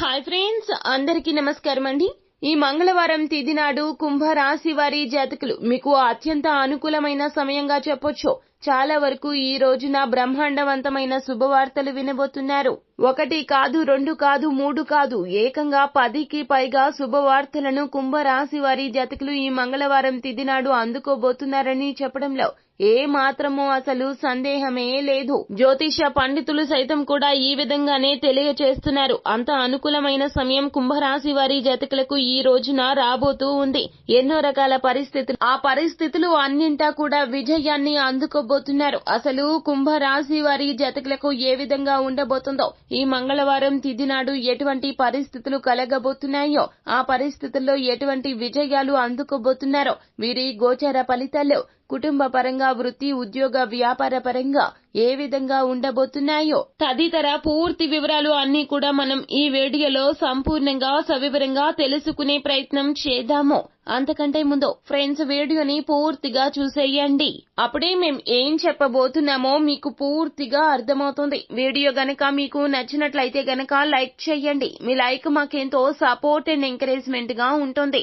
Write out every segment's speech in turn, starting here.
Hi friends అందరికీ నమస్కారం అండి ఈ మంగళవారం తిథి నాడు కుంభ రాశి వారి జాతకులు మీకు అత్యంత అనుకూలమైన సమయంగా చెప్పొచ్చు. చాలా వరకు ఈ రోజున బ్రహ్మాండవంతమైన శుభవార్తలు వినబోతున్నారు. ఒకటి కాదు రెండు కాదు మూడు కాదు ఏకంగా పదికి పైగా శుభవార్తలను కుంభరాశి వారి జాతకులు ఈ మంగళవారం తిథి నాడు అందుకోబోతున్నారని చెప్పడంలో ఏ మాత్రమూ అసలు సందేహమే లేదు. జ్యోతిష పండితులు సైతం కూడా ఈ విధంగానే తెలియచేస్తున్నారు. అంత అనుకూలమైన సమయం కుంభరాశి వారి జాతకులకు ఈ రోజున రాబోతూ ఉంది. ఎన్నో రకాల పరిస్థితులు ఆ పరిస్థితులు అన్నింటా కూడా విజయాన్ని అందుకో అందుకోబోతున్నారు అసలు కుంభరాశి వారి జాతకులకు ఏ విధంగా ఉండబోతుందో ఈ మంగళవారం తిథి నాడు ఎటువంటి పరిస్థితులు కలగబోతున్నాయో ఆ పరిస్థితుల్లో ఎటువంటి విజయాలు అందుకోబోతున్నారో వీరి గోచర ఫలితాల్లో కుటుంబ పరంగా వృత్తి ఉద్యోగ వ్యాపార పరంగా ఏ విధంగా ఉండబోతున్నాయో తదితర పూర్తి వివరాలు అన్ని కూడా మనం ఈ వీడియోలో సంపూర్ణంగా సవివరంగా తెలుసుకునే ప్రయత్నం చేద్దాము. అంతకంటే ముందు ఫ్రెండ్స్ వీడియోని పూర్తిగా చూసేయండి. అప్పుడే మేం ఏం చెప్పబోతున్నామో మీకు పూర్తిగా అర్థమవుతుంది. వీడియో గనక మీకు నచ్చినట్లయితే గనక లైక్ చేయండి. మీ లైక్ మాకెంతో సపోర్ట్ అండ్ ఎంకరేజ్మెంట్గా ఉంటుంది.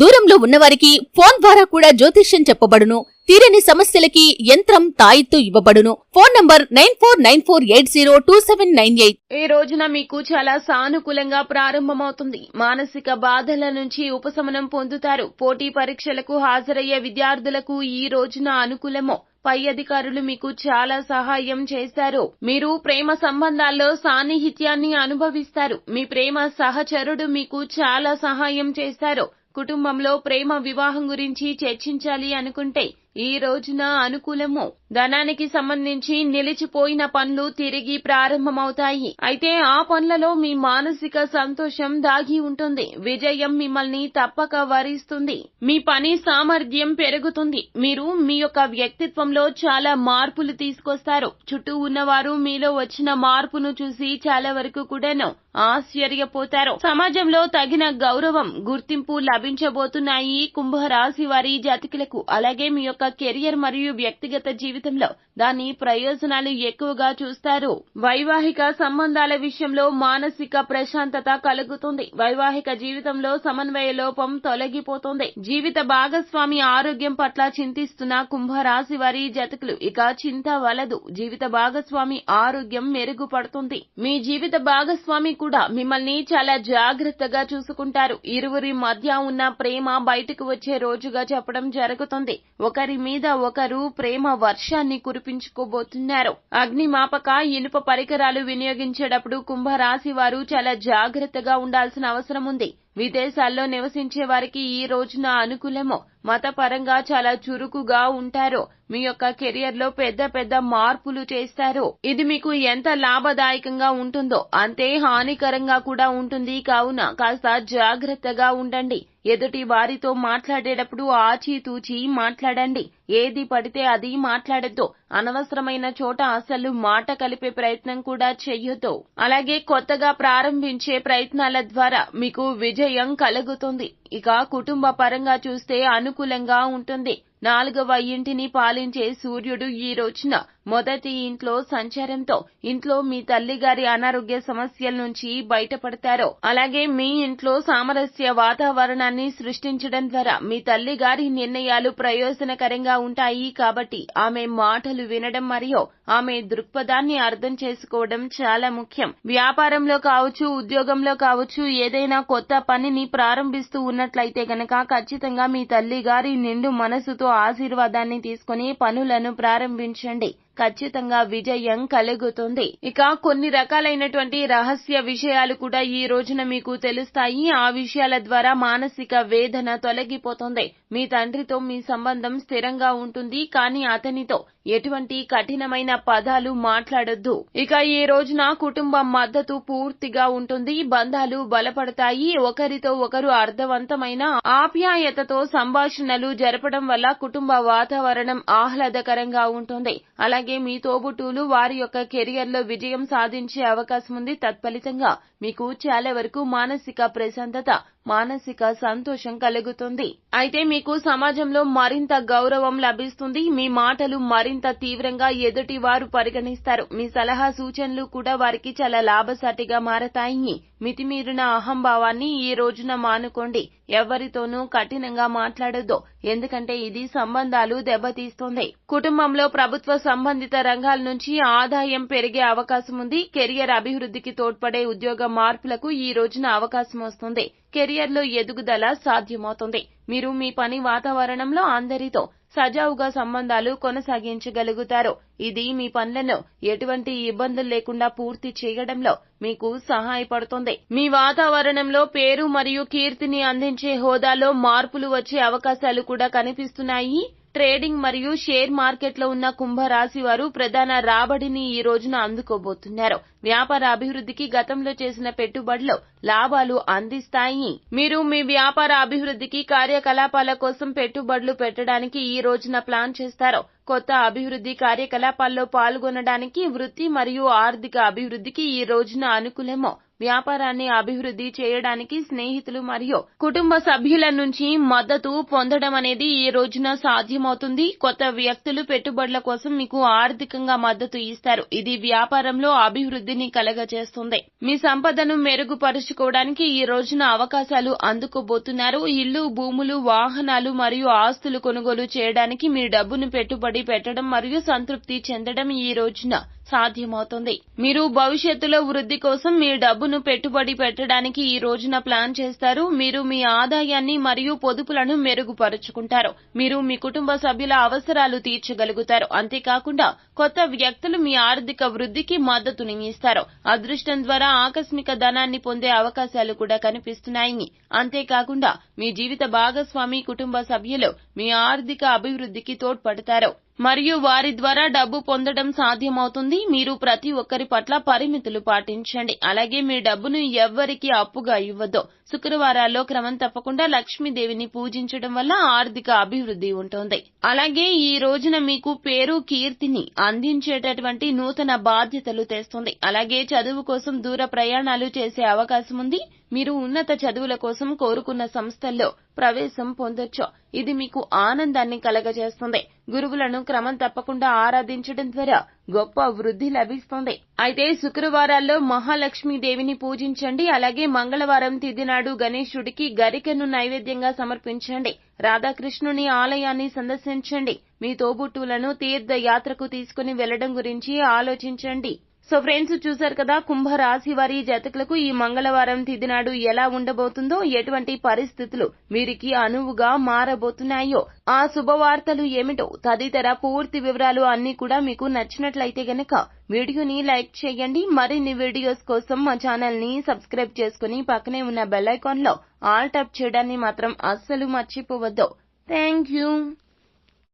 దూరంలో ఉన్నవారికి ఫోన్ ద్వారా కూడా జ్యోతిష్యం చెప్పబడును. తీరని సమస్యలకి యంత్రం తాయిత్తు ఇవ్వబడును. Phone number nine four nine four eight zero two seven nine eight. ఈ రోజున మీకు చాలా సానుకూలంగా ప్రారంభమవుతుంది. మానసిక బాధల నుంచి ఉపశమనం పొందుతారు. పోటీ పరీక్షలకు హాజరయ్యే విద్యార్థులకు ఈ రోజున అనుకూలమో పై అధికారులు మీకు చాలా సహాయం చేస్తారు. మీరు ప్రేమ సంబంధాల్లో సాన్నిహిత్యాన్ని అనుభవిస్తారు. మీ ప్రేమ సహచరుడు మీకు చాలా సహాయం చేస్తారు. కుటుంబంలో ప్రేమ వివాహం గురించి చర్చించాలి అనుకుంటే ఈ రోజున అనుకూలము. ధనానికి సంబంధించి నిలిచిపోయిన పనులు తిరిగి ప్రారంభమవుతాయి. అయితే ఆ పనులలో మీ మానసిక సంతోషం దాగి ఉంటుంది. విజయం మిమ్మల్ని తప్పక వరిస్తుంది. మీ పని సామర్థ్యం పెరుగుతుంది. మీరు మీ యొక్క వ్యక్తిత్వంలో చాలా మార్పులు తీసుకొస్తారు. చుట్టూ ఉన్నవారు మీలో వచ్చిన మార్పును చూసి చాలా వరకు కూడాను ఆశ్చర్యపోతారు. సమాజంలో తగిన గౌరవం గుర్తింపు లభించబోతున్నాయి కుంభరాశి వారి జాతికులకు. అలాగే మీ యొక్క కెరియర్ మరియు వ్యక్తిగత జీవితంలో దాని ప్రయోజనాలు ఎక్కువగా చూస్తారు. వైవాహిక సంబంధాల విషయంలో మానసిక ప్రశాంతత కలుగుతుంది. వైవాహిక జీవితంలో సమన్వయ లోపం తొలగిపోతుంది. జీవిత భాగస్వామి ఆరోగ్యం పట్ల చింతిస్తున్న కుంభరాశి వారి జతకులు ఇక చింత వలదు. జీవిత భాగస్వామి ఆరోగ్యం మెరుగుపడుతుంది. మీ జీవిత భాగస్వామి కూడా మిమ్మల్ని చాలా జాగ్రత్తగా చూసుకుంటారు. ఇరువురి మధ్య ఉన్న ప్రేమ బయటకు వచ్చే రోజుగా చెప్పడం జరుగుతుంది. ఒకరి మీద ఒకరు ప్రేమ వర్షాన్ని కురిపించుకోబోతున్నారు. అగ్నిమాపక ఇనుప పరికరాలు వినియోగించేటప్పుడు కుంభరాశి వారు చాలా జాగ్రత్తగా ఉండాల్సిన అవసరం ఉంది. విదేశాల్లో నివసించే వారికి ఈ రోజున అనుకూలమో మతపరంగా చాలా చురుకుగా ఉంటారో మీ యొక్క కెరియర్లో పెద్ద పెద్ద మార్పులు చేస్తారో ఇది మీకు ఎంత లాభదాయకంగా ఉంటుందో అంతే హానికరంగా కూడా ఉంటుంది. కావున కాస్త జాగ్రత్తగా ఉండండి. ఎదుటి వారితో మాట్లాడేటప్పుడు ఆచితూచి మాట్లాడండి. ఏది పడితే అది మాట్లాడద్దు. అనవసరమైన చోట అసలు మాట కలిపే ప్రయత్నం కూడా చెయ్యొద్దు. అలాగే కొత్తగా ప్రారంభించే ప్రయత్నాల ద్వారా మీకు విజయం కలుగుతుంది. ఇక కుటుంబ పరంగా చూస్తే అను అనుకూలంగా ఉంటుంది. నాలుగవ ఇంటిని పాలించే సూర్యుడు ఈ రోజున మొదటి ఇంట్లో సంచారంతో ఇంట్లో మీ తల్లిగారి అనారోగ్య సమస్యల నుంచి బయటపడతారు అలాగే మీ ఇంట్లో సామరస్య వాతావరణాన్ని సృష్టించడం ద్వారా మీ తల్లిగారి నిర్ణయాలు ప్రయోజనకరంగా ఉంటాయి కాబట్టి ఆమె మాటలు వినడం మరియు ఆమె దృక్పథాన్ని అర్థం చేసుకోవడం చాలా ముఖ్యం. వ్యాపారంలో కావచ్చు ఉద్యోగంలో కావచ్చు ఏదైనా కొత్త పనిని ప్రారంభిస్తూ ఉన్నట్లయితే గనక ఖచ్చితంగా మీ తల్లి గారి నిండు మనసుతో ఆశీర్వాదాన్ని తీసుకుని పనులను ప్రారంభించండి. ఖచ్చితంగా విజయం కలుగుతుంది. ఇక కొన్ని రకాలైనటువంటి రహస్య విషయాలు కూడా ఈ రోజున మీకు తెలుస్తాయి. ఆ విషయాల ద్వారా మానసిక వేదన తొలగిపోతుంది. మీ తండ్రితో మీ సంబంధం స్థిరంగా ఉంటుంది కానీ అతనితో ఎటువంటి కఠినమైన పదాలు మాట్లాడొద్దు. ఇక ఈ రోజున కుటుంబం మద్దతు పూర్తిగా ఉంటుంది బంధాలు బలపడతాయి ఒకరితో ఒకరు అర్థవంతమైన ఆప్యాయతతో సంభాషణలు జరపడం వల్ల కుటుంబ వాతావరణం ఆహ్లాదకరంగా ఉంటుంది. అలాగే మీ తోబుటూలు వారి యొక్క కెరియర్లో విజయం సాధించే అవకాశం ఉంది. తత్ఫలితంగా మీకు చాలా వరకు మానసిక ప్రశాంతత మానసిక సంతోషం కలుగుతుంది. అయితే మీకు సమాజంలో మరింత గౌరవం లభిస్తుంది. మీ మాటలు మరింత తీవ్రంగా ఎదుటి వారు పరిగణిస్తారు. మీ సలహా సూచనలు కూడా వారికి చాలా లాభసాటిగా మారతాయి. మితిమీరిన అహంభావాన్ని ఈ రోజున మానుకోండి. ఎవరితోనూ కఠినంగా మాట్లాడొద్దు. ఎందుకంటే ఇది సంబంధాలు దెబ్బతీస్తుంది. కుటుంబంలో ప్రభుత్వ సంబంధిత రంగాల నుంచి ఆదాయం పెరిగే అవకాశం ఉంది. కెరియర్ అభివృద్ధికి తోడ్పడే ఉద్యోగ మార్పులకు ఈ రోజున అవకాశం వస్తుంది. కెరియర్లో ఎదుగుదల సాధ్యమవుతుంది. మీరు మీ పని వాతావరణంలో అందరితో సజావుగా సంబంధాలు కొనసాగించగలుగుతారు. ఇది మీ పనులను ఎటువంటి ఇబ్బందులు లేకుండా పూర్తి చేయడంలో మీకు సహాయపడుతుంది. మీ వాతావరణంలో పేరు మరియు కీర్తిని అందించే హోదాలో మార్పులు వచ్చే అవకాశాలు కూడా కనిపిస్తున్నాయి. ట్రేడింగ్ మరియు షేర్ మార్కెట్లో ఉన్న కుంభరాశి వారు ప్రధాన రాబడిని ఈ రోజున అందుకోబోతున్నారు. వ్యాపార అభివృద్ధికి గతంలో చేసిన పెట్టుబడులు లాభాలు అందిస్తాయి. మీరు మీ వ్యాపార అభివృద్ధికి కార్యకలాపాల కోసం పెట్టుబడులు పెట్టడానికి ఈ రోజున ప్లాన్ చేస్తారు కొత్త అభివృద్ధి కార్యకలాపాల్లో పాల్గొనడానికి వృత్తి మరియు ఆర్థిక అభివృద్ధికి ఈ రోజున అనుకూలమో వ్యాపారాన్ని అభివృద్ధి చేయడానికి స్నేహితులు మరియు కుటుంబ సభ్యుల నుంచి మద్దతు పొందడం అనేది ఈ రోజున సాధ్యమవుతుంది. కొత్త వ్యక్తులు పెట్టుబడుల కోసం మీకు ఆర్థికంగా మద్దతు ఇస్తారు. ఇది వ్యాపారంలో అభివృద్ధిని కలగజేస్తుంది. మీ సంపదను మెరుగుపరుచుకోవడానికి ఈ రోజున అవకాశాలు అందుకోబోతున్నారు. ఇల్లు భూములు వాహనాలు మరియు ఆస్తులు కొనుగోలు చేయడానికి మీ డబ్బును పెట్టుబడి పెట్టడం మరియు సంతృప్తి చెందడం ఈ రోజున సాధ్యమవుతుంది. మీరు భవిష్యత్తులో వృద్ధి కోసం మీ డబ్బును పెట్టుబడి పెట్టడానికి ఈ రోజున ప్లాన్ చేస్తారు. మీరు మీ ఆదాయాన్ని మరియు పొదుపులను మెరుగుపరుచుకుంటారు. మీరు మీ కుటుంబ సభ్యుల అవసరాలు తీర్చగలుగుతారు. అంతేకాకుండా కొత్త వ్యక్తులు మీ ఆర్థిక వృద్ధికి మద్దతుని ఇస్తారు. అదృష్టం ద్వారా ఆకస్మిక ధనాన్ని పొందే అవకాశాలు కూడా కనిపిస్తున్నాయి. అంతేకాకుండా మీ జీవిత భాగస్వామి కుటుంబ సభ్యులు మీ ఆర్థిక అభివృద్ధికి తోడ్పడతారు. మరియు వారి ద్వారా డబ్బు పొందడం సాధ్యమవుతుంది. మీరు ప్రతి ఒక్కరి పట్ల పరిమితులు పాటించండి. అలాగే మీ డబ్బును ఎవ్వరికి అప్పుగా ఇవ్వద్దు శుక్రవారాల్లో క్రమం తప్పకుండా లక్ష్మీదేవిని పూజించడం వల్ల ఆర్థిక అభివృద్ధి ఉంటుంది. అలాగే ఈ రోజున మీకు పేరు కీర్తిని అందించేటటువంటి నూతన బాధ్యతలు తెస్తుంది. అలాగే చదువు కోసం దూర ప్రయాణాలు చేసే అవకాశం ఉంది. మీరు ఉన్నత చదువుల కోసం కోరుకున్న సంస్థల్లో ప్రవేశం పొందొచ్చు. ఇది మీకు ఆనందాన్ని కలగజేస్తుంది. గురువులను క్రమం తప్పకుండా ఆరాధించడం ద్వారా గొప్ప వృద్ధి లభిస్తుంది. అయితే శుక్రవారాల్లో మహాలక్ష్మీదేవిని పూజించండి. అలాగే మంగళవారం తిదినాడు గణేశుడికి గరికను నైవేద్యంగా సమర్పించండి. రాధాకృష్ణుని ఆలయాన్ని సందర్శించండి. మీ తోబుట్టువులను తీర్థయాత్రకు తీసుకుని వెళ్ళడం గురించి ఆలోచించండి. సో ఫ్రెండ్స్ చూశారు కదా కుంభరాశి వారి జాతకులకు ఈ మంగళవారం తిథి నాడు ఎలా ఉండబోతుందో ఎటువంటి పరిస్థితులు వీరికి అనువుగా మారబోతున్నాయో ఆ శుభవార్తలు ఏమిటో తదితర పూర్తి వివరాలు అన్ని కూడా మీకు నచ్చినట్లయితే గనక వీడియోని లైక్ చేయండి. మరిన్ని వీడియోస్ కోసం మా ఛానల్ని సబ్స్క్రైబ్ చేసుకుని పక్కనే ఉన్న బెల్ ఐకాన్లో ఆల్ టప్ చేయడాన్ని మాత్రం అస్సలు మర్చిపోవద్దు. Thank you.